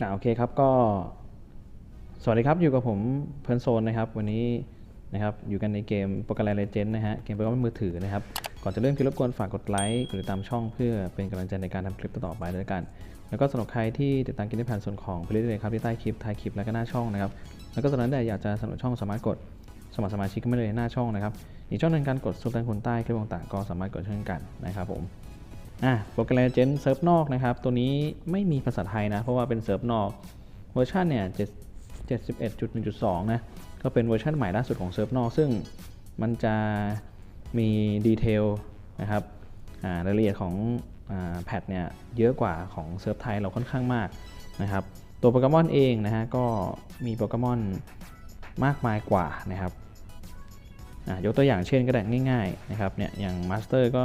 อ่าโอเคครับก็ สวัสดีครับอยู่กับผมเพลินโซนนะครับ วันนี้นะครับอยู่กันในเกมโปรแกรมเลเจนด์นะฮะเกมโปรแกรมมือถือนะครับ ก่อนจะเริ่มคลิปรบกวนฝากกดไลค์กดติดตามช่องเพื่อเป็นกำลังใจในการทำคลิปต่อไปด้วยกัน แล้วก็สำหรับใครที่ติดตามกินได้ผ่านส่วนของเพลย์เลยครับที่ใต้คลิปท้ายคลิปและก็หน้าช่องนะครับแล้วก็สำหรับท่านใดอยากจะสนับช่องสามารถกดสมัครสมาชิกก็ไม่เลยหน้าช่องนะครับอีกช่องหนึ่งการกดซุปด้านคนใต้คลิปต่างๆก็สามารถกดเช่นกันนะครับผม อะโปรแกรมเจนเซิร์ฟนอกนะครับ ตัวนี้ไม่มีภาษาไทยนะ เพราะว่าเป็นเซิร์ฟนอกเวอร์ชันเนี่ย71.1.2 นะ ก็เป็นเวอร์ชันใหม่ล่าสุดของเซิร์ฟนอก ซึ่งมันจะมีดีเทลนะครับรายละเอียดของอแพทเนี่ยเยอะกว่าของเซิร์ฟไทยเราค่อนข้างมากนะครับ ตัวโปเกมอนเองนะฮะก็มีโปเกมอนมากมายกว่านะครับยกตัวอย่างเช่นก็ได้ง่ายๆนะครับเนี่ยอย่างมาสเตอร์ก็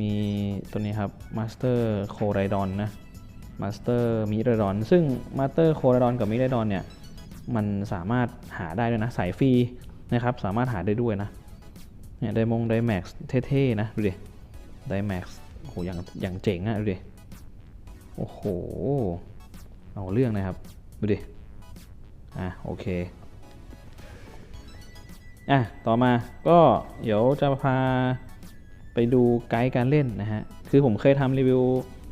มีตัวนี้ครับมาสเตอร์โคไรดอนนะมาสเตอร์มิไรดอนซึ่งมาสเตอร์โคไรดอนกับมิไรดอนเนี่ย มันสามารถหาได้ด้วยนะ สายฟรีนะครับ สามารถหาได้ด้วยนะ เนี่ยไดมงไดแม็กซ์เท่ๆนะ ดูดิไดแม็กซ์โอ้โหอย่างอย่างเจ๋งอะดูดิ โอ้โห เอาเรื่องนะครับ ดูดิ อะ โอเคอะ ต่อมาก็เดี๋ยวจะพา ไปดูไกด์การเล่นนะฮะ คือผมเคยทำรีวิว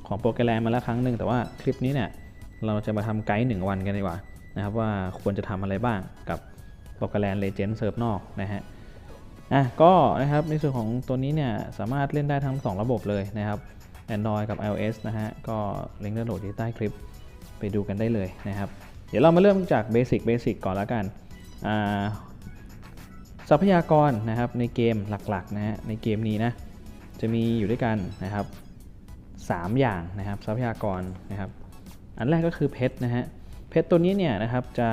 ของโปรแกรมมาแล้วครั้งหนึ่ง แต่ว่าคลิปนี้เนี่ยเราจะมาทำไกด์หนึ่งวันกันดีกว่านะครับว่าควรจะทำอะไรบ้างกับโปรแกรม Legend เซิร์ฟนอกนะฮะ อะก็นะครับในส่วนของตัวนี้เนี่ยสามารถเล่นได้ทั้ง 2 ระบบเลยนะครับ Android กับ iOS นะฮะ ก็ลิงก์ดาวน์โหลดที่ใต้คลิปไปดูกันได้เลยนะครับ เดี๋ยวเรามาเริ่มจากเบสิกเบสิกก่อนแล้วกัน อ่าทรัพยากรนะครับในเกมหลักๆนะฮะในเกมนี้นะ จะมีอยู่ด้วยกันนะครับ 3 อย่างนะครับทรัพยากรนะครับ อันแรกก็คือเพชรนะฮะเพชรตัวนี้เนี่ยนะครับจะ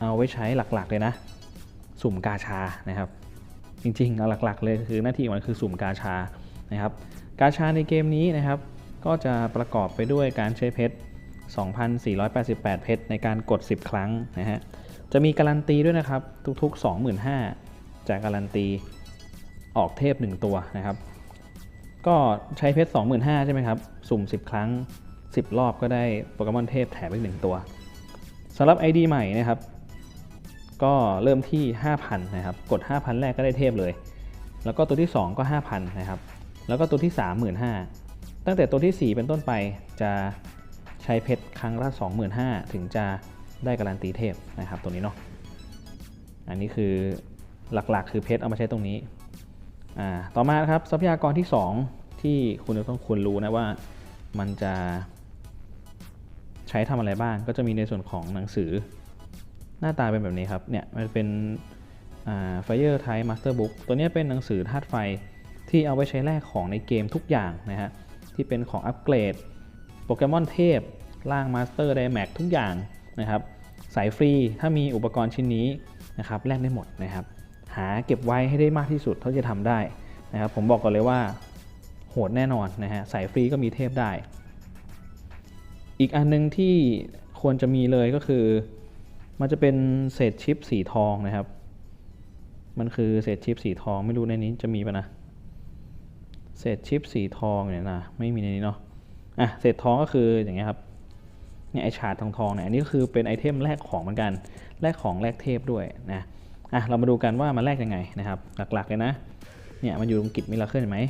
เอาไว้ใช้หลักๆเลยนะ สุ่มกาชานะครับ จริงๆเอาหลักๆเลยคือหน้าที่ของมันคือสุ่มกาชานะครับ กาชาในเกมนี้นะครับ ก็จะประกอบไปด้วยการใช้เพชร2,488 เพชรในการกด 10 ครั้งนะฮะจะมีการันตีด้วยนะครับ ทุกๆ 25,000จะการันตีออกเทพ 1 ตัวนะครับ ก็ใช้เพชร 25,000 ใช่ไหมครับ สุ่ม 10 ครั้ง 10 รอบก็ได้โปเกมอนเทพแถมอีก1ตัวสำหรับ ID ใหม่นะครับ ก็เริ่มที่ 5,000 นะครับ กด 5,000 แรกก็ได้เทพเลย แล้วก็ตัวที่ 2 ก็ 5,000 นะครับ แล้วก็ตัวที่ 35,000 ตั้งแต่ตัวที่ 4 เป็นต้นไปจะใช้เพชรครั้งละ 25,000 ถึงจะได้การันตีเทพนะครับ ตัวนี้เนาะ อันนี้คือหลักๆ คือเพชรเอามาใช้ตรงนี้ ต่อมาครับทรัพยากรที่ 2 ที่คุณจะต้องควรรู้นะว่ามันจะใช้ทำอะไรบ้าง ก็จะมีในส่วนของหนังสือ หน้าตาเป็นแบบนี้ครับเนี่ยมันเป็น Fire Type Master Book ตัวนี้เป็นหนังสือธาตุไฟที่เอาไว้ใช้แลกของในเกมทุกอย่างนะฮะที่เป็นของอัปเกรดโปเกมอนเทพร่างมาสเตอร์ไดแม็กทุกอย่างนะครับ สายฟรีถ้ามีอุปกรณ์ชิ้นนี้นะครับแลกได้หมดนะครับ หาเก็บไว้ให้ได้มากที่สุดเท่าที่จะทำได้นะครับผมบอกก่อนเลยว่าโหดแน่นอนนะฮะสายฟรีก็มีเทพได้ อีกอันนึงที่ควรจะมีเลยก็คือ มันจะเป็นเศษชิปสีทองนะครับ มันคือเศษชิปสีทองไม่รู้ในนี้จะมีปะนะเศษชิปสีทองเนี่ยนะไม่มีในนี้เนาะอะเศษทองก็คืออย่างเงี้ยครับเนี่ยไอชาร์ดทองทองเนี่ยอันนี้ก็คือเป็นไอเทมแลกของเหมือนกันแลกของแลกเทพด้วยนะ อะเรามาดูกันว่ามันแลกยังไงนะครับ หลักๆเลยนะ เนี่ยมันอยู่ตรงกิจมิลาเคิลเห็นไหม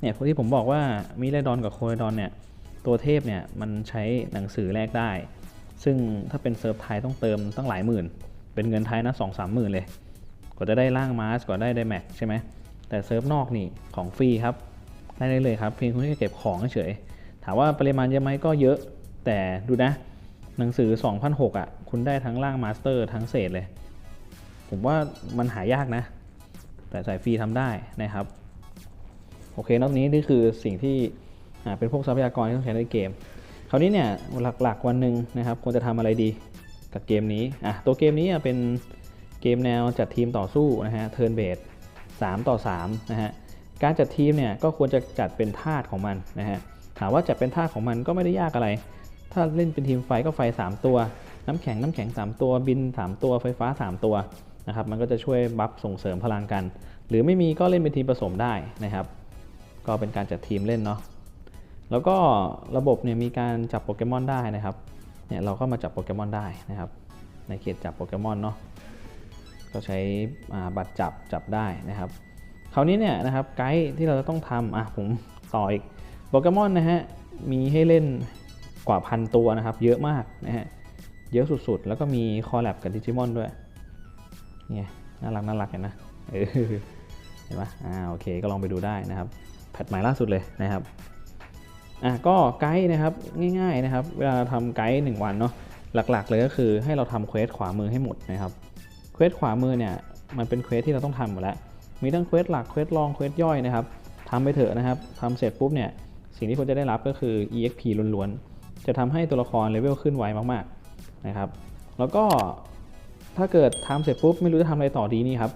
เนี่ยพวกที่ผมบอกว่ามิเลดอนกับโคเรดอนเนี่ยตัวเทพเนี่ยมันใช้หนังสือแลกได้ ซึ่งถ้าเป็นเซิร์ฟไทยต้องเติมตั้งหลายหมื่น เป็นเงินไทยนะสองสามหมื่นเลยกว่าจะได้ร่างมาสกว่าได้ไดแม็กใช่ไหมแต่เซิร์ฟนอกนี่ของฟรีครับได้เลยเลยครับเพียงคุณแค่เก็บของเฉยถามว่าปริมาณเยอะไหมก็เยอะ แต่ดูนะ หนังสือ 2,006อะ คุณได้ทั้งร่างมาสเตอร์ทั้งเศษเลย ผมว่ามันหายากนะ แต่สายฟรีทำได้นะครับ โอเคนอกนี้นี่คือสิ่งที่เป็นพวกทรัพยากรที่ต้องใช้ในเกม คราวนี้เนี่ยหลักๆวันหนึ่งนะครับควรจะทำอะไรดีกับเกมนี้อะตัวเกมนี้เป็นเกมแนวจัดทีมต่อสู้นะฮะเทิร์นเบส3ต่อ3นะฮะการจัดทีมเนี่ยก็ควรจะจัดเป็นธาตุของมันนะฮะถามว่าจัดเป็นธาตุของมันก็ไม่ได้ยากอะไร ถ้าเล่นเป็นทีมไฟก็ไฟ 3 ตัว น้ำแข็งน้ำแข็ง 3 ตัวบิน 3 ตัวไฟฟ้า 3 ตัว นะครับมันก็จะช่วยบัฟส่งเสริมพลังกัน หรือไม่มีก็เล่นเป็นทีมผสมได้นะครับ ก็เป็นการจัดทีมเล่นเนาะแล้วก็ระบบเนี่ยมีการจับโปเกมอนได้นะครับเนี่ยเราก็มาจับโปเกมอนได้นะครับ ในเขตจับโปเกมอนเนาะก็ใช้บัตรจับจับได้นะครับ คราวนี้เนี่ยนะครับไกด์ที่เราจะต้องทำอะผมต่ออีกโปเกมอนนะฮะมีให้เล่นกว่าพันตัวนะครับ เยอะมากนะฮะเยอะสุดๆ แล้วก็มีคอลแลบกับดิจิมอนด้วย เนี่ยน่ารักน่ารักเห็นนะเออเห็นปะอ่าโอเคก็ลองไปดูได้นะครับแพทใหม่ล่าสุดเลยนะครับอะก็ไกด์นะครับง่ายๆนะครับ เวลาเราทำไกด์หนึ่งวันเนาะหลักๆ เลยก็คือให้เราทำเควสขวามือให้หมดนะครับเควสขวามือเนี่ยมันเป็นเควสที่เราต้องทำหมดแล้วมีทั้งเควสหลักเควสรองเควสย่อยนะครับทำไปเถอะนะครับทำเสร็จปุ๊บเนี่ยสิ่งที่คุณจะได้รับก็คือ exp ล้วนๆจะทำให้ตัวละครเลเวลขึ้นไวมากๆนะครับแล้วก็ ถ้าเกิดทำเสร็จปุ๊บไม่รู้จะทำอะไรต่อดีนี่ครับ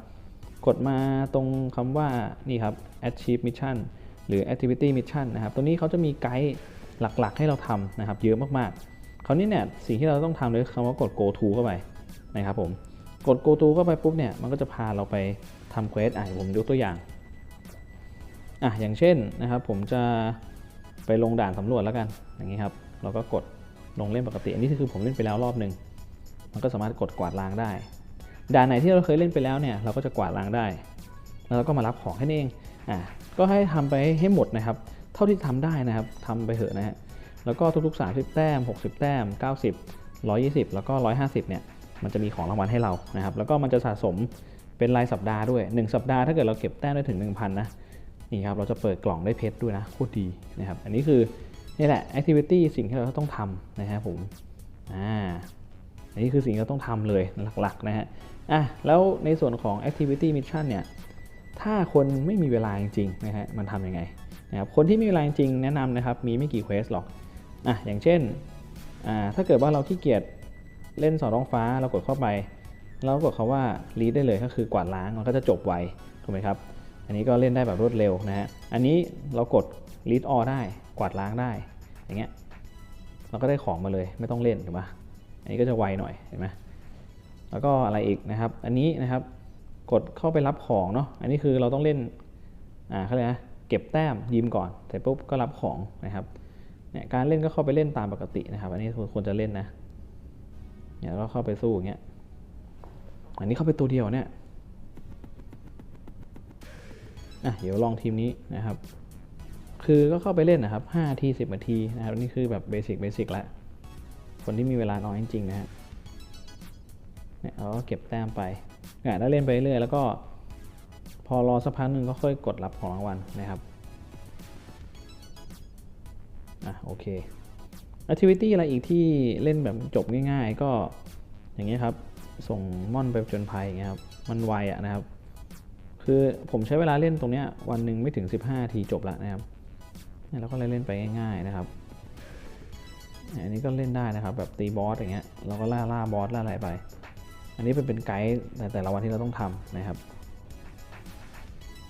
กดมาตรงคำว่านี่ครับ achieve mission หรือ activity mission นะครับ ตัวนี้เขาจะมีไกด์หลักๆ ให้เราทำนะครับ เยอะมากๆ คราวนี้เนี่ยสิ่งที่เราต้องทำเลยคือคำว่ากด go to เข้าไปนะครับผมกด go to เข้าไปปุ๊บเนี่ยมันก็จะพาเราไปทำเควสอะผมยกตัวอย่างอะอย่างเช่นนะครับผมจะไปลงด่านสำรวจแล้วกันอย่างนี้ครับ เราก็กดลงเล่นปกติ อันนี้คือผมเล่นไปแล้วรอบหนึ่ง มันก็สามารถกดกวาดล้างได้ ด่านไหนที่เราเคยเล่นไปแล้วเนี่ยเราก็จะกวาดล้างได้ แล้วเราก็มารับของแค่นี้เองอะก็ให้ทำไปให้หมดนะครับ เท่าที่ทำได้นะครับทำไปเถอะนะฮะแล้วก็ทุกๆ 30 แต้ม 60 แต้ม 90 120 แล้วก็ 150 เนี่ย มันจะมีของรางวัลให้เรา นะครับ แล้วก็มันจะสะสมเป็นรายสัปดาห์ด้วย 1 สัปดาห์ถ้าเกิดเราเก็บแต้มได้ถึง 1,000 นะ นี่ครับ เราจะเปิดกล่องได้เพชรด้วยนะ โคตรดีนะครับ อันนี้คือ นี่แหละ activity สิ่งที่เราต้องทำนะครับผม อ่า อันนี้คือสิ่งที่เราต้องทำเลยหลักๆนะฮะอะแล้วในส่วนของ activity mission เนี่ยถ้าคนไม่มีเวลาจริงๆนะฮะมันทำยังไงนะครับคนที่มีเวลาจริงแนะนำนะครับมีไม่กี่เควสหรอกอะอย่างเช่นอ่าถ้าเกิดว่าเราขี้เกียจเล่นสอดท้องฟ้าเรากดเข้าไปแล้วกดคาว่า read ได้เลยก็คือกวาดล้างมันก็จะจบไวถูกไหมครับอันนี้ก็เล่นได้แบบรวดเร็วนะฮะอันนี้เรากด read all ได้กวาดล้างได้อย่างเงี้ยเราก็ได้ของมาเลยไม่ต้องเล่นถูกปะ อันนี้ก็จะไวหน่อยเห็นไหมแล้วก็อะไรอีกนะครับ อันนี้นะครับกดเข้าไปรับของเนาะ อันนี้คือเราต้องเล่น อ่าเขาเรียกนะ เก็บแต้มยืมก่อน เสร็จปุ๊บก็รับของนะครับ เนี่ยการเล่นก็เข้าไปเล่นตามปกตินะครับ อันนี้ควรจะเล่นนะ เนี่ยก็เข้าไปสู้อย่างเงี้ย อันนี้เข้าไปตัวเดียวเนี่ย อะเดี๋ยวลองทีมนี้นะครับ คือก็เข้าไปเล่นนะครับ5นาที10นาทีนะครับ นี่คือแบบเบสิกเบสิกแล้ว คนที่มีเวลาน้อยจริงๆนะฮะเนี่ยเราก็เก็บแต้มไปเนี่ยแล้วเล่นไปเรื่อยแล้วก็ พอรอสักพักหนึ่งก็ค่อยกดรับของรางวัลนะครับอะโอเค activity อะไรอีกที่เล่นแบบจบง่ายๆ ก็อย่างเงี้ยครับส่งม่อนไปจนภัยอย่างเงี้ยครับมันไวอะนะครับ คือผมใช้เวลาเล่นตรงเนี้ยวันหนึ่งไม่ถึง 15นาทีจบล้วนะครับเนี่ยเราก็เลยเล่นไปง่าย ๆนะครับ อันนี้ก็เล่นได้นะครับแบบตีบอสอย่างเงี้ยเราก็ล่าล่าบอสล่าอะไรไป อันนี้เป็นเป็นไกด์แต่แต่ละวันที่เราต้องทำนะครับ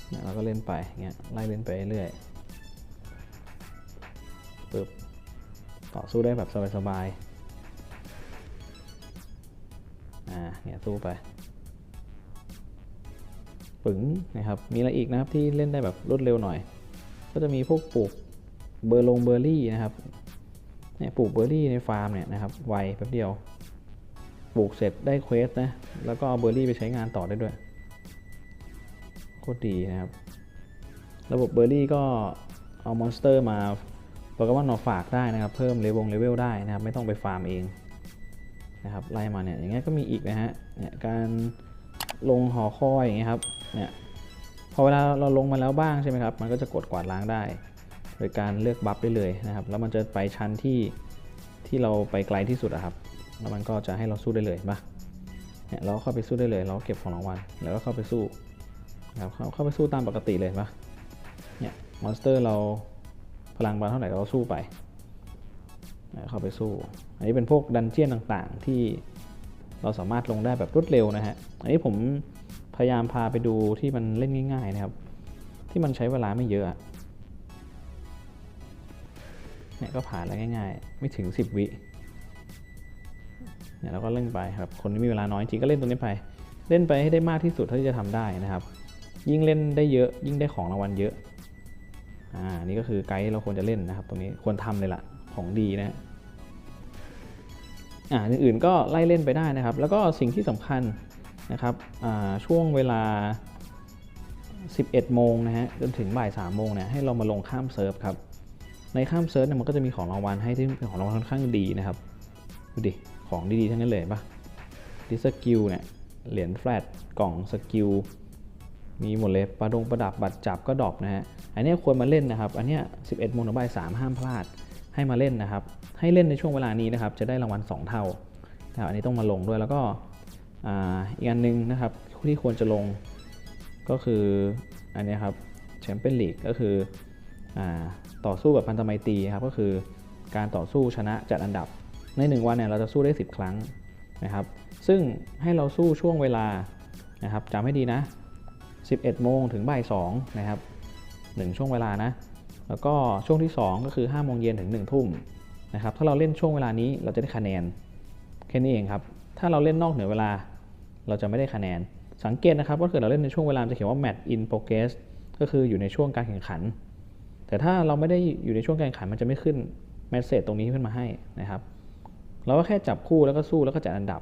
เนี่ยเราก็เล่นไปเงี้ยไล่เล่นไปเรื่อยปึ๊บต่อสู้ได้แบบสบายๆอ่าเนี่ยสู้ไปปึ๋งนะครับมีอะไรอีกนะครับที่เล่นได้แบบรวดเร็วหน่อย ก็จะมีพวกปลูกเบอร์ลงเบอร์รี่นะครับ เนี่ยปลูกเบอร์รี่ในฟาร์มเนี่ยนะครับไวแป๊บเดียว ปลูกเสร็จได้เควสนะ แล้วก็เอาเบอร์รี่ไปใช้งานต่อได้ด้วยโคตรดีนะครับ ระบบเบอร์รี่ก็เอามอนสเตอร์มาโปเกมอนมาฝากได้นะครับ เพิ่มเลเวลเลเวลได้นะครับ ไม่ต้องไปฟาร์มเองนะครับไล่มาเนี่ยอย่างเงี้ยก็มีอีกนะฮะเนี่ยการลงหอคอยอย่างเงี้ยครับเนี่ยพอเวลาเราลงมาแล้วบ้างใช่ไหมครับ มันก็จะกดกวาดล้างได้ โดยการเลือกบัฟได้เลยนะครับ แล้วมันจะไปชั้นที่ที่เราไปไกลที่สุดอะครับ แล้วมันก็จะให้เราสู้ได้เลยปะเนี่ยเราเข้าไปสู้ได้เลย เราเก็บของรางวัล แล้วก็เข้าไปสู้นะครับเข้าเข้าไปสู้ตามปกติเลยปะเนี่ยมอนสเตอร์เราพลังบาลเท่าไหร่เราก็สู้ไป เข้าไปสู้ อันนี้เป็นพวกดันเจี้ยนต่างๆที่เราสามารถลงได้แบบรวดเร็วนะฮะ อันนี้ผมพยายามพาไปดูที่มันเล่นง่าย ๆ นะครับ ที่มันใช้เวลาไม่เยอะ เนี่ยก็ผ่านแล้วง่าย ๆ ไม่ถึง 10 วิเนี่ยเราก็เล่นไปครับคนที่มีเวลาน้อยจริงก็เล่นตรงนี้ไป เล่นไปให้ได้มากที่สุดเท่าที่จะทำได้นะครับ ยิ่งเล่นได้เยอะ ยิ่งได้ของรางวัลเยอะอ่านี่ก็คือไกด์เราควรจะเล่นนะครับตรงนี้ควรทำเลยล่ะของดีนะอ่าอื่นๆก็ไล่เล่นไปได้นะครับ แล้วก็สิ่งที่สำคัญนะครับอ่าช่วงเวลา 11 โมงนะฮะจนถึงบ่าย 3 โมงเนี่ยให้เรามาลงข้ามเซิร์ฟครับ ในข้ามเซิร์ฟเนี่ยมันก็จะมีของรางวัลให้ที่เป็นของรางวัลค่อนข้างดีนะครับ ดูดิ ของดีๆทั้งนั้นเลยปะดิสกิลเนี่ย เหรียญแฟลตกล่องสกิล มีหมดเลย ประดงประดับบัตรจับก็ดรอปนะฮะ อันนี้ควรมาเล่นนะครับ อันนี้ 11โมงถึงบ่าย3ห้ามพลาด ให้มาเล่นนะครับ ให้เล่นในช่วงเวลานี้นะครับ จะได้รางวัล 2 เท่านะครับอันนี้ต้องมาลงด้วยแล้วก็อ,อีกอันหนึงนะครับที่ควรจะลงก็คืออันนี้ครับแชมเปี้ยนลีกก็คืออา ต่อสู้กับพันธไมตรีครับก็คือการต่อสู้ชนะจัดอันดับ ใน 1 วันเนี่ยเราจะสู้ได้ 10 ครั้งนะครับซึ่งให้เราสู้ช่วงเวลานะครับจำให้ดีนะ 11 โมงถึงบ่าย2นะครับ1ช่วงเวลานะแล้วก็ช่วงที่ 2 ก็คือ5โมงเย็นถึง1ทุ่มนะครับถ้าเราเล่นช่วงเวลานี้เราจะได้คะแนนแค่นี้เองครับถ้าเราเล่นนอกเหนือเวลาเราจะไม่ได้คะแนน สังเกตนะครับว่าเกิดเราเล่นในช่วงเวลาจะเขียนว่า match in progress ก็คืออยู่ในช่วงการแข่งขัน แต่ถ้าเราไม่ได้อยู่ในช่วงการแข่งขันมันจะไม่ขึ้น message ตรงนี้ขึ้นมาให้นะครับ เราก็แค่จับคู่แล้วก็สู้แล้วก็จัดอันดับ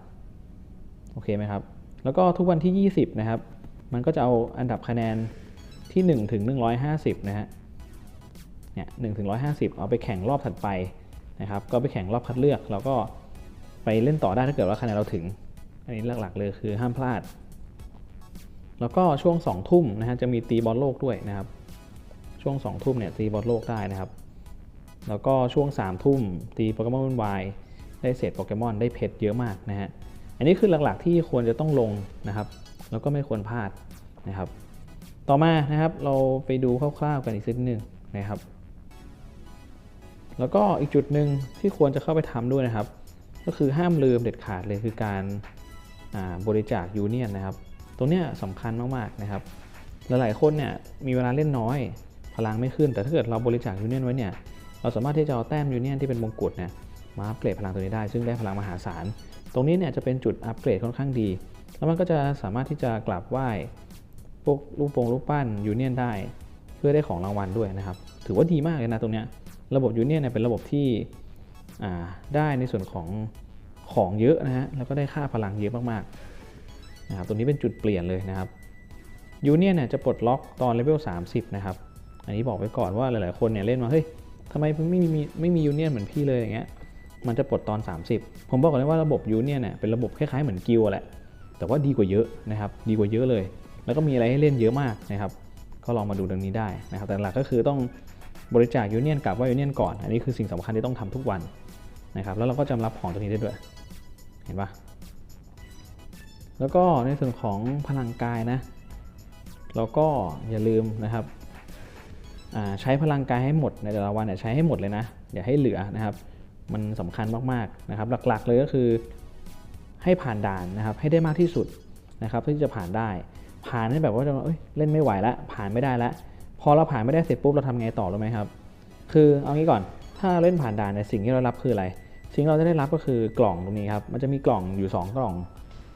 โอเคไหมครับแล้วก็ทุกวันที่ 20 นะครับ มันก็จะเอาอันดับคะแนนที่ 1 ถึง 150 นะฮะเนี่ย1ถึง150เอาไปแข่งรอบถัดไปนะครับก็ไปแข่งรอบคัดเลือกแล้วก็ไปเล่นต่อได้ถ้าเกิดว่าคะแนนเราถึง อันนี้หลักๆเลยคือห้ามพลาด แล้วก็ช่วง2ทุ่มนะฮะจะมีตีบอลโลกด้วยนะครับ ช่วง 2 ทุ่มเนี่ยตีบอลโลกได้นะครับ แล้วก็ช่วง 3 ทุ่มตีโปเกมอนวายได้เศษโปเกมอนได้เพชรเยอะมากนะฮะ อันนี้คือหลักๆที่ควรจะต้องลงนะครับ แล้วก็ไม่ควรพลาดนะครับ ต่อมานะครับเราไปดูคร่าวๆกันอีกสักนิดหนึ่งนะครับ แล้วก็อีกจุดหนึ่งที่ควรจะเข้าไปทำด้วยนะครับ ก็คือห้ามลืมเด็ดขาดเลยคือการาบริจาคยูเนียนนะครับ ตรงเนี้ยสำคัญมากๆนะครับ หลายๆคนเนี่ยมีเวลาเล่นน้อย พลังไม่ขึ้น แต่ถ้าเกิดเราบริจาคยูเนียนไว้เนี่ย เราสามารถที่จะเอาแต้มยูเนียนที่เป็นมงกุฎเนี่ยมาอัปเกรดพลังตัวนี้ได้ ซึ่งได้พลังมหาศาล ตรงนี้เนี่ยจะเป็นจุดอัปเกรดค่อนข้างดี แล้วมันก็จะสามารถที่จะกราบไหว้พวกรูปปงรูปปั้นยูเนียนได้ เพื่อได้ของรางวัลด้วยนะครับ ถือว่าดีมากเลยนะตรงเนี้ย ระบบยูเนียนเนี่ยเป็นระบบที่ได้ในส่วนของของเยอะนะฮะ แล้วก็ได้ค่าพลังเยอะมากๆ นะครับ ตรงนี้เป็นจุดเปลี่ยนเลยนะครับยูเนียนเนี่ยจะปลดล็อกตอนเลเวล 30 นะครับ อันนี้บอกไว้ก่อนว่าหลายๆคนเนี่ยเล่นมาเฮ้ยทำไมไม่มีไม่มียูเนียนเหมือนพี่เลยอย่างเงี้ยมันจะปลดตอน 30 ผมบอกก่อนเลยว่าระบบยูเนียนเนี่ยเป็นระบบคล้ายๆเหมือนกิลแหละ แต่ว่าดีกว่าเยอะนะครับ ดีกว่าเยอะเลย แล้วก็มีอะไรให้เล่นเยอะมากนะครับ ก็ลองมาดูตรงนี้ได้นะครับ แต่หลักก็คือต้องบริจาคยูเนียนกับว่ายูเนียนก่อน อันนี้คือสิ่งสำคัญที่ต้องทำทุกวันนะครับ แล้วเราก็จำรับของตัวนี้ได้ด้วย เห็นปะแล้วก็ในส่วนของพลังกายนะ เราก็อย่าลืมนะครับ ใช้พลังกายให้หมดในแต่ละวันเนี่ยใช้ให้หมดเลยนะอย่าให้เหลือนะครับ มันสำคัญมากๆนะครับ หลักๆเลยก็คือให้ผ่านด่านนะครับ ให้ได้มากที่สุดนะครับที่จะผ่านได้ ผ่านให้แบบว่าจะเอ้ยเล่นไม่ไหวล้วผ่านไม่ได้ล้วพอเราผ่านไม่ได้เสร็จปุ๊บเราทำไงต่อรู้ไหมครับ คือเอางี้ก่อนถ้าเล่นผ่านด่านในยสิ่งที่เรารับคืออะไร สิ่งที่เราจะได้รับก็คือกล่องตรงนี้ครับมันจะมีกล่องอยู่ 2 กล่อง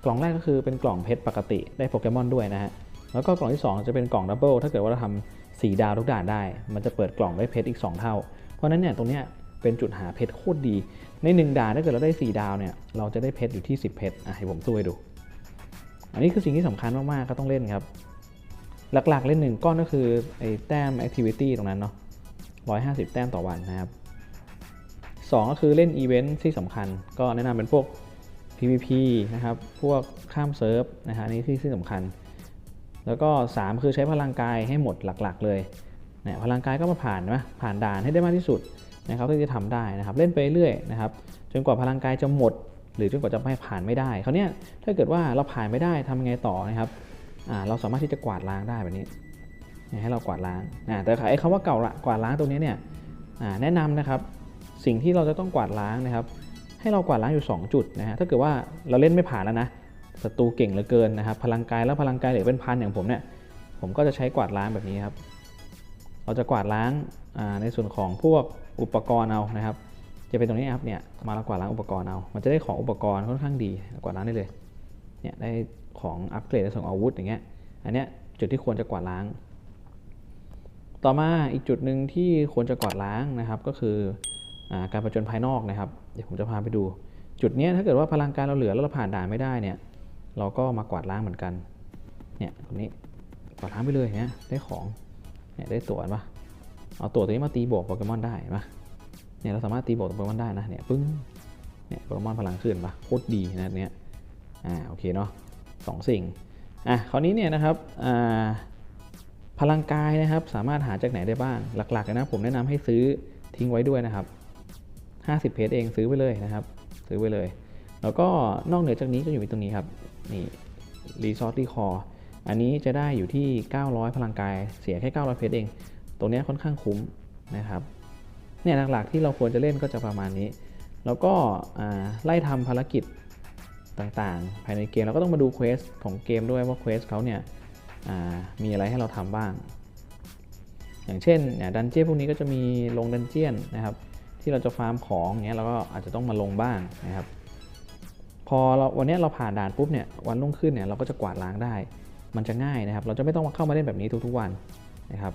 กล่องแรกก็คือเป็นกล่องเพชรปกติได้โปเกมอนด้วยนะฮะแล้วก็กล่องที่ 2 จะเป็นกล่องดับเบิลถ้าเกิดว่าเราทำ สีดาวทุกด่านได้ มันจะเปิดกล่องได้เพชรอีก 2 เท่า เพราะนั้นเนี่ยตรงเนี้ยเป็นจุดหาเพชรโคตรดี ใน 1 ด่านถ้าเกิดเราได้ 4 ดาวเนี่ยเราจะได้เพชรอยู่ที่ 10 เพชรอะให้ผมสู้ให้ดู อันนี้คือสิ่งที่สำคัญมากๆก็ต้องเล่นครับ หลักๆเล่นหนึ่งก้อนก็คือไอ้แต้ม activity ตรงนั้นเนาะ150 แต้มต่อวันนะครับ 2 ก็คือเล่นอีเวนท์ที่สำคัญ ก็แนะนำเป็นพวก PVP นะครับ พวกข้ามเซิร์ฟนะฮะอันนี่ที่ที่สำคัญ แล้วก็ 3 คือใช้พลังกายให้หมดหลักๆ เลยเนี่ยพลังกายก็มาผ่านนะผ่านด่านให้ได้มากที่สุดนะครับที่จะทำได้นะครับเล่นไปเรื่อยนะครับจนกว่าพลังกายจะหมด หรือจนกว่าจะไม่ผ่านไม่ได้เขาเนี้ยถ้าเกิดว่าเราผ่านไม่ได้ทำยังไงต่อนะครับเราสามารถที่จะกวาดล้างได้แบบนี้ให้เรากวาดล้างนะแต่ไอ้คำว่าเก่าละกวาดล้างตรงนี้เนี่ยแนะนำนะครับสิ่งที่เราจะต้องกวาดล้างนะครับ ให้เรากวาดล้างอยู่ 2 จุดนะฮะถ้าเกิดว่าเราเล่นไม่ผ่านแล้วนะ ศัตรูเก่งเหลือเกินนะครับพลังกายแล้วพลังกายเหลือเป็นพันอย่างผมเนี่ยผมก็จะใช้กวาดล้างแบบนี้ครับ เราจะกวาดล้างในส่วนของพวกอุปกรณ์เอานะครับ จะเป็นตรงนี้ครับเนี่ยมาแล้วกวาดล้างอุปกรณ์เอามันจะได้ของอุปกรณ์ค่อนข้างดีกวาดล้างได้เลยเนี่ยได้ของอัปเกรดในส่วนองอาวุธอย่างเงี้ยอันเนี้ยจุดที่ควรจะกวาดล้าง ต่อมาอีกจุดหนึ่งที่ควรจะกวาดล้างนะครับ ก็คืออการประจนภายนอกนะครับ เดี๋ยวผมจะพาไปดู จุดเนี้ยถ้าเกิดว่าพลังการเราเหลือแล้วเราผ่านด่านไม่ได้เนี่ย เราก็มากวาดล้างเหมือนกัน เนี่ยตรงนี้กวาดล้างไปเลยเนี่ยได้ของ เนี่ยได้ตัวนปะเอาตัวตัวนี้มาตีบวกโปเกมอนได้นปะเนี่ยเราสามารถตีบวกโปเกมอนได้นะ เนี่ยปึ้ง เนี่ยโปเกมอนพลังขึ้นปะโคตรดีนะเนี่ย อ่าโอเคเนาะสองสิ่ง อะคราวนี้เนี่ยนะครับ อ่าพลังกายนะครับสามารถหาจากไหนได้บ้าง หลักๆนะผมแนะนำให้ซื้อทิ้งไว้ด้วยนะครับ 50 เพจเองซื้อไปเลยนะครับ ซื้อไปเลย แล้วก็นอกเหนือจากนี้ก็อยู่ตรงนี้ครับนี่รีซอสรีคอร์อันนี้จะได้อยู่ที่ 900 พลังกายเสียแค่ 900 เพจเอง ตรงนี้ค่อนข้างคุ้มนะครับเนี่ยหลักๆที่เราควรจะเล่นก็จะประมาณนี้ แล้วก็ไล่ทำภารกิจต่างๆ ภายในเกมเราก็ต้องมาดูเควสของเกมด้วยว่าเควสเขาเนี่ยมีอะไรให้เราทำบ้าง อย่างเช่นเนี่ยดันเจี้ยนพวกนี้ก็จะมีลงดันเจี้ยนนะครับ ที่เราจะฟาร์มของเงี้ยเราก็อาจจะต้องมาลงบ้างนะครับ พอเราวันนี้เราผ่านด่านปุ๊บเนี่ยวันรุ่งขึ้นเนี่ยเราก็จะกวาดล้างได้ มันจะง่ายนะครับ เราจะไม่ต้องมาเข้ามาเล่นแบบนี้ทุกๆวันนะครับ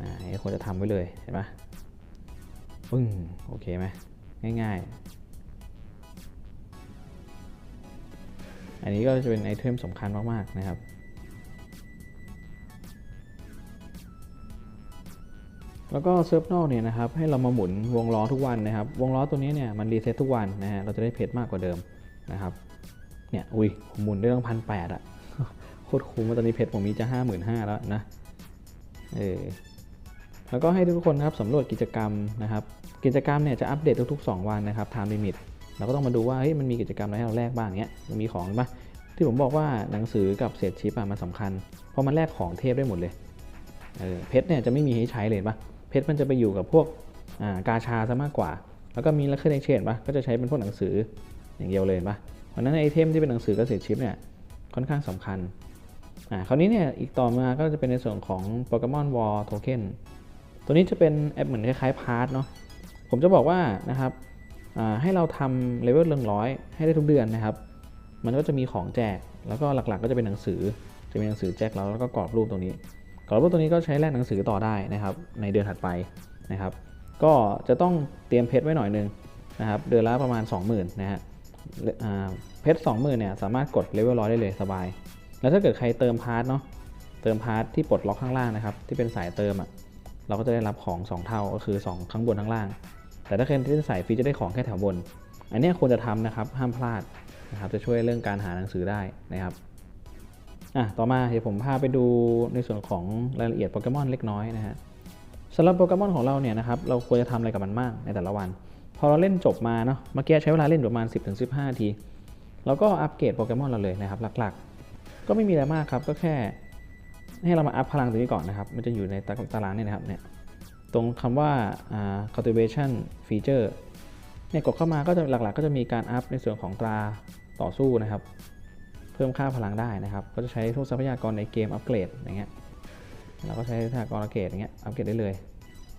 อ่าควรจะทำไว้เลยเห็นไหมปึ้งโอเคไหมง่ายๆ อันนี้ก็จะเป็นไอเทมสำคัญมากๆนะครับแล้วก็เซิร์ฟนอกเนี่ยนะครับให้เรามาหมุนวงล้อทุกวันนะครับ วงล้อตัวนี้เนี่ยมันรีเซ็ตทุกวันนะฮะเราจะได้เพชรมากกว่าเดิม นะครับ เนี่ย อุ้ยผมหมุนได้ตั้งพันแปดอะโคตรคุ้มว่าตอนนี้เพชรผมมีจะห้าหมื่นห้าแล้วนะ เออ แล้วก็ให้ทุกคนนะครับสำรวจกิจกรรมนะครับ กิจกรรมเนี่ยจะอัปเดตทุกๆ 2 วันนะครับ time limit เราก็ต้องมาดูว่าเฮ้ยมันมีกิจกรรมอะไรให้เราแลกบ้างเนี้ยมันมีของปะที่ผมบอกว่าหนังสือกับเศษชิปอะมันสำคัญ เพราะมันแลกของเทพได้หมดเลย เออ เพชรเนี่ยจะไม่มีให้ใช้เลยปะเพชรมันจะไปอยู่กับพวกอ่ากาชาซะมากกว่า แล้วก็มีลักษณะเชนปะก็จะใช้เป็นพวกหนังสือ อย่างเดียวเลยปะเพราะฉะนั้นไอเทมที่เป็นหนังสือกับเศษชิปเนี่ยค่อนข้างสำคัญอ่าคราวนี้เนี่ยอีกต่อมาก็จะเป็นในส่วนของโปเกมอนวอลโทเค็นตัวนี้จะเป็นแอปเหมือนคล้ายๆพาร์ทเนาะผมจะบอกว่านะครับอ่าให้เราทำเลเวลเรื่องร้อยให้ได้ทุกเดือนนะครับ มันก็จะมีของแจก แล้วก็หลักๆก็จะเป็นหนังสือ จะมีหนังสือแจกแล้วแล้วก็กรอบรูปตรงนี้ กรอบรูปตัวนี้ก็ใช้แลกหนังสือต่อได้นะครับ ในเดือนถัดไปนะครับ ก็จะต้องเตรียมเพชรไว้หน่อยนึงนะครับ เดือนละประมาณ 20,000นะฮะ เพชร20,000เนี่ยสามารถกดเลเวลร้อยได้เลยสบาย แล้วถ้าเกิดใครเติมพาร์ทเนาะเติมพาร์ทที่ปลดล็อกข้างล่างนะครับที่เป็นสายเติมอะ่ะเราก็จะได้รับของ 2 เท่าก็คือ 2 ข้างบนข้างล่าง แต่ถ้าใครที่ใส่ฟรีจะได้ของแค่แถวบน อันนี้ควรจะทำนะครับห้ามพลาดนะครับจะช่วยเรื่องการหาหนังสือได้นะครับอะต่อมาเดี๋ยวผมพาไปดูในส่วนของรายละเอียดโปเกมอนเล็กน้อยนะฮะสำหรับโปเกมอนของเราเนี่ยนะครับเราควรจะทำอะไรกับมันมากในแต่ละวัน พอเราเล่นจบมาเนาะเมื่อกี้ใช้เวลาเล่นประมาณ 10-15นาทีเราก็อัปเกรดโปเกมอนเราเลยนะครับหลักๆ ก็ไม่มีอะไรมากครับก็แค่ให้เรามาอัพพลังตัวนี้ก่อนนะครับ มันจะอยู่ในตารางเนี่ยนะครับเนี่ยตรงคำว่าอ่า cultivation feature เนี่ยกดเข้ามาก็จะหลักๆ ก็จะมีการอัพในส่วนของตราต่อสู้นะครับ เพิ่มค่าพลังได้นะครับ ก็จะใช้ทุกทรัพยากรในเกมอัปเกรดอย่างเงี้ยเราก็ใช้ทรัพยากรอัปเกรดอย่างเงี้ยอัปเกรดได้เลย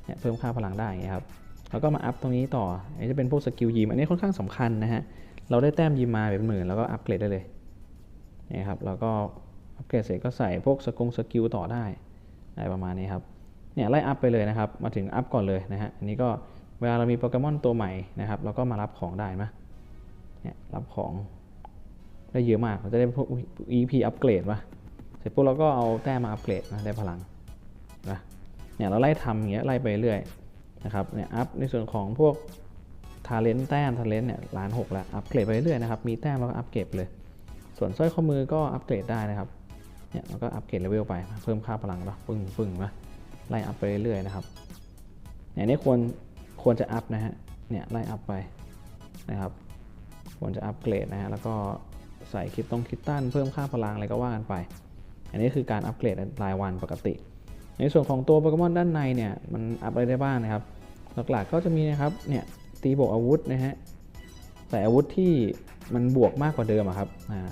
เนี่ยเพิ่มค่าพลังได้อย่างเงี้ยครับ แล้วก็มาอัพตรงนี้ต่อ อันนี้จะเป็นพวกสกิลยิม อันนี้ค่อนข้างสำคัญนะฮะ เราได้แต้มยิมมาเป็นหมื่นแล้วก็อัปเกรดได้เลยนี่ครับ แล้วก็อัปเกรดเสร็จก็ใส่พวกสกงสกิลต่อได้อะไรประมาณนี้ครับ เนี่ยไล่อัพไปเลยนะครับ มาถึงอัพก่อนเลยนะฮะ อันนี้ก็เวลาเรามีโปเกมอนตัวใหม่นะครับ เราก็มารับของได้ไหมเนี่ยรับของได้เยอะมาก เราจะได้พวก EP อัปเกรดมาเสร็จปุ๊บเราก็เอาแต้มมาอัปเกรดนะได้พลังนะเนี่ยเราไล่ทำอย่างเงี้ยไล่ไปเรื่อย นะครับเนี่ยอัพในส่วนของพวกทาเลนต์แต้มทาเลนต์เนี่ยล้านหกแล้วอัปเกรดไปเรื่อยๆนะครับมีแต้มแล้วก็อัปเกรดเลย ส่วนสร้อยข้อมือก็อัปเกรดได้นะครับเนี่ยเราก็อัปเกรดเลเวลไปเพิ่มค่าพลังปะปึ้งปึ้งนะไล่อัพไปเรื่อยๆนะครับเนี่ยนี่ควรควรจะอัพนะฮะเนี่ยไล่อัพไปนะครับควรจะอัปเกรดนะฮะแล้วก็ใส่คิดต้องคิดตันเพิ่มค่าพลังอะไรก็ว่ากันไป อันนี้คือการอัปเกรดรายวันปกติ ในส่วนของตัวโปเกมอนด้านในเนี่ยมันอัพอะไรได้บ้างนะครับ หลักๆก็จะมีนะครับเนี่ยตีบวกอาวุธนะฮะใส่อาวุธที่มันบวกมากกว่าเดิมอะครับ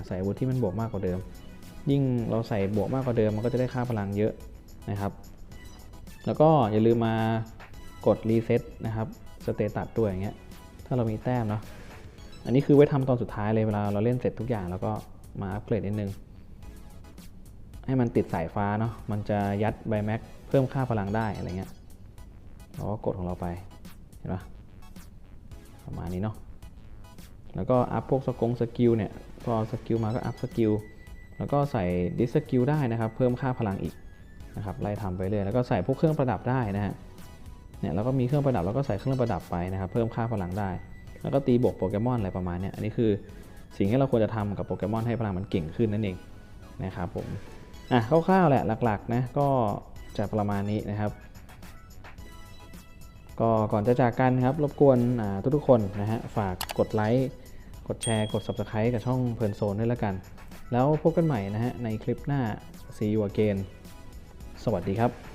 ใส่อาวุธที่มันบวกมากกว่าเดิม ยิ่งเราใส่บวกมากกว่าเดิมมันก็จะได้ค่าพลังเยอะนะครับ แล้วก็อย่าลืมมากดรีเซ็ตนะครับสเตตัสด้วยอย่างเงี้ยถ้าเรามีแต้มเนาะอันนี้คือไว้ทำตอนสุดท้ายเลยเวลาเราเล่นเสร็จทุกอย่างแล้วก็มาอัปเกรดนิดนึง ให้มันติดสายฟ้าเนาะมันจะยัดใบแม็กเพิ่มค่าพลังได้อะไรเงี้ยเราก็กดของเราไปเห็นปะประมาณนี้เนาะแล้วก็อัพพวกสกงสกิลเนี่ยพอสกิลมาก็อัพสกิลแล้วก็ใส่ดิสกิลได้นะครับ เพิ่มค่าพลังอีกนะครับไล่ทำไปเรื่อยแล้วก็ใส่พวกเครื่องประดับได้นะฮะเนี่ยแล้วก็มีเครื่องประดับแล้วก็ใส่เครื่องประดับไปนะครับ เพิ่มค่าพลังได้ แล้วก็ตีบวกโปเกมอนอะไรประมาณเนี้ยอันนี้คือสิ่งที่เราควรจะทำกับโปเกมอนให้พลังมันเก่งขึ้นนั่นเองนะครับผม อะคร่าวๆแหละหลักๆนะก็จะประมาณนี้นะครับ ก็ก่อนจะจากกันครับรบกวนทุกๆคนนะฮะฝากกดไลค์กดแชร์กด Subscribe กับช่องเพลินโซนด้วยละกัน แล้วพบกันใหม่นะฮะในคลิปหน้า See you again สวัสดีครับ